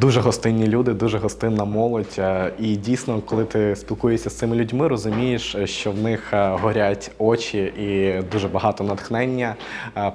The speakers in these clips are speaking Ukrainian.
Дуже гостинні люди, дуже гостинна молодь. Е, І дійсно, коли ти спілкуєшся з цими людьми, розумієш, е, що в них е, горять очі і дуже багато натхнення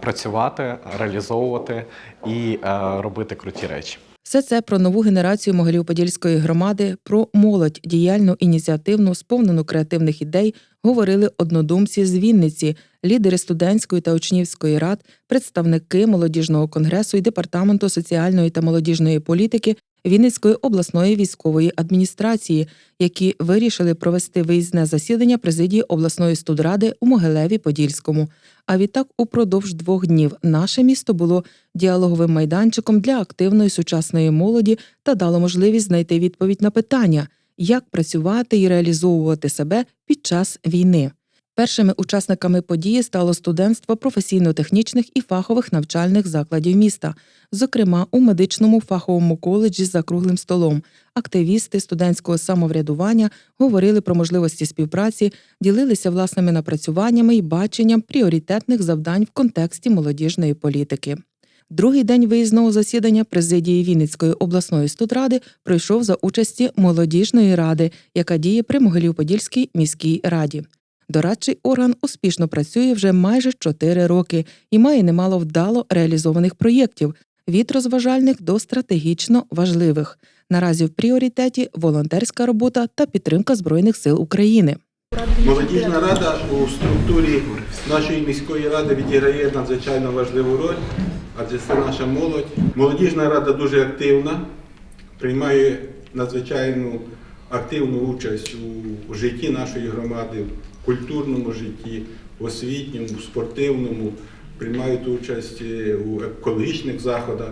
працювати, реалізовувати і робити круті речі. Все це про нову генерацію Могилів-Подільської громади, про молодь, діяльну, ініціативну, сповнену креативних ідей говорили однодумці з Вінниці, лідери студентської та учнівської рад, представники молодіжного конгресу і департаменту соціальної та молодіжної політики Вінницької обласної військової адміністрації, які вирішили провести виїзне засідання президії обласної студради у Могилеві Подільському. А відтак, упродовж двох днів наше місто було діалоговим майданчиком для активної сучасної молоді та дало можливість знайти відповідь на питання, як працювати і реалізовувати себе під час війни. Першими учасниками події стало студентство професійно-технічних і фахових навчальних закладів міста, зокрема у медичному фаховому коледжі за круглим столом. Активісти студентського самоврядування говорили про можливості співпраці, ділилися власними напрацюваннями і баченням пріоритетних завдань в контексті молодіжної політики. Другий день виїзного засідання президії Вінницької обласної студради пройшов за участі молодіжної ради, яка діє при Могилів-Подільській міській раді. Дорадчий орган успішно працює вже майже 4 роки і має немало вдало реалізованих проєктів від розважальних до стратегічно важливих. Наразі в пріоритеті волонтерська робота та підтримка Збройних сил України. Молодіжна рада у структурі нашої міської ради відіграє надзвичайно важливу роль, адже це наша молодь. Молодіжна рада дуже активна, приймає надзвичайну активну участь у житті нашої громади, в культурному житті, в освітньому, в спортивному, приймають участь у екологічних заходах.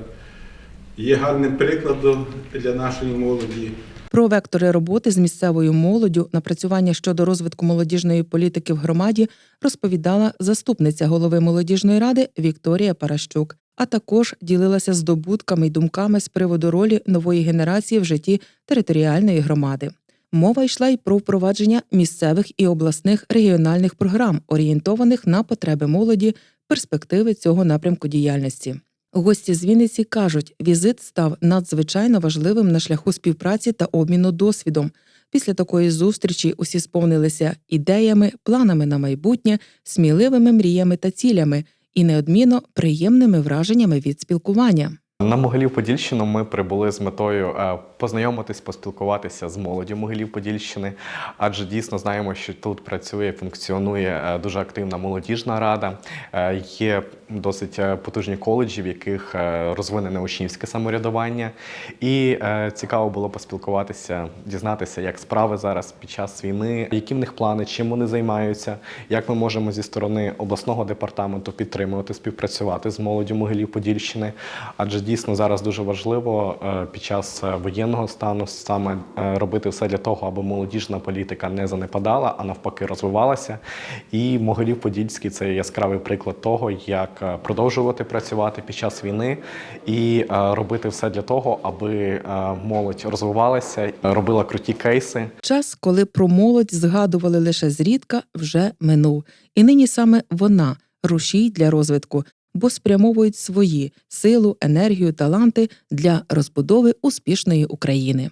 Є гарним прикладом для нашої молоді. Про вектори роботи з місцевою молоддю, напрацювання щодо розвитку молодіжної політики в громаді розповідала заступниця голови молодіжної ради Вікторія Паращук, а також ділилася здобутками й думками з приводу ролі нової генерації в житті територіальної громади. Мова йшла й про впровадження місцевих і обласних регіональних програм, орієнтованих на потреби молоді, перспективи цього напрямку діяльності. Гості з Вінниці кажуть, візит став надзвичайно важливим на шляху співпраці та обміну досвідом. Після такої зустрічі усі сповнилися ідеями, планами на майбутнє, сміливими мріями та цілями і неодмінно приємними враженнями від спілкування. На Могилів-Подільщину ми прибули з метою е, познайомитись, поспілкуватися з молоддю Могилів-Подільщини, адже дійсно знаємо, що тут працює, функціонує е, дуже активна молодіжна рада. Е, Є досить потужні коледжі, в яких розвинене учнівське самоврядування. І цікаво було поспілкуватися, дізнатися, як справи зараз під час війни, які в них плани, чим вони займаються, як ми можемо зі сторони обласного департаменту підтримувати, співпрацювати з молоддю Могилів-Подільщини. Адже дійсно зараз дуже важливо е, під час е, воєнного стану саме е, робити все для того, аби молодіжна політика не занепадала, а навпаки розвивалася. І Могилів-Подільський це яскравий приклад того, як продовжувати працювати під час війни і робити все для того, аби молодь розвивалася, робила круті кейси, Час, коли про молодь згадували лише зрідка, вже минув. І нині саме вона рушій для розвитку, бо спрямовують свої силу, енергію, таланти для розбудови успішної України.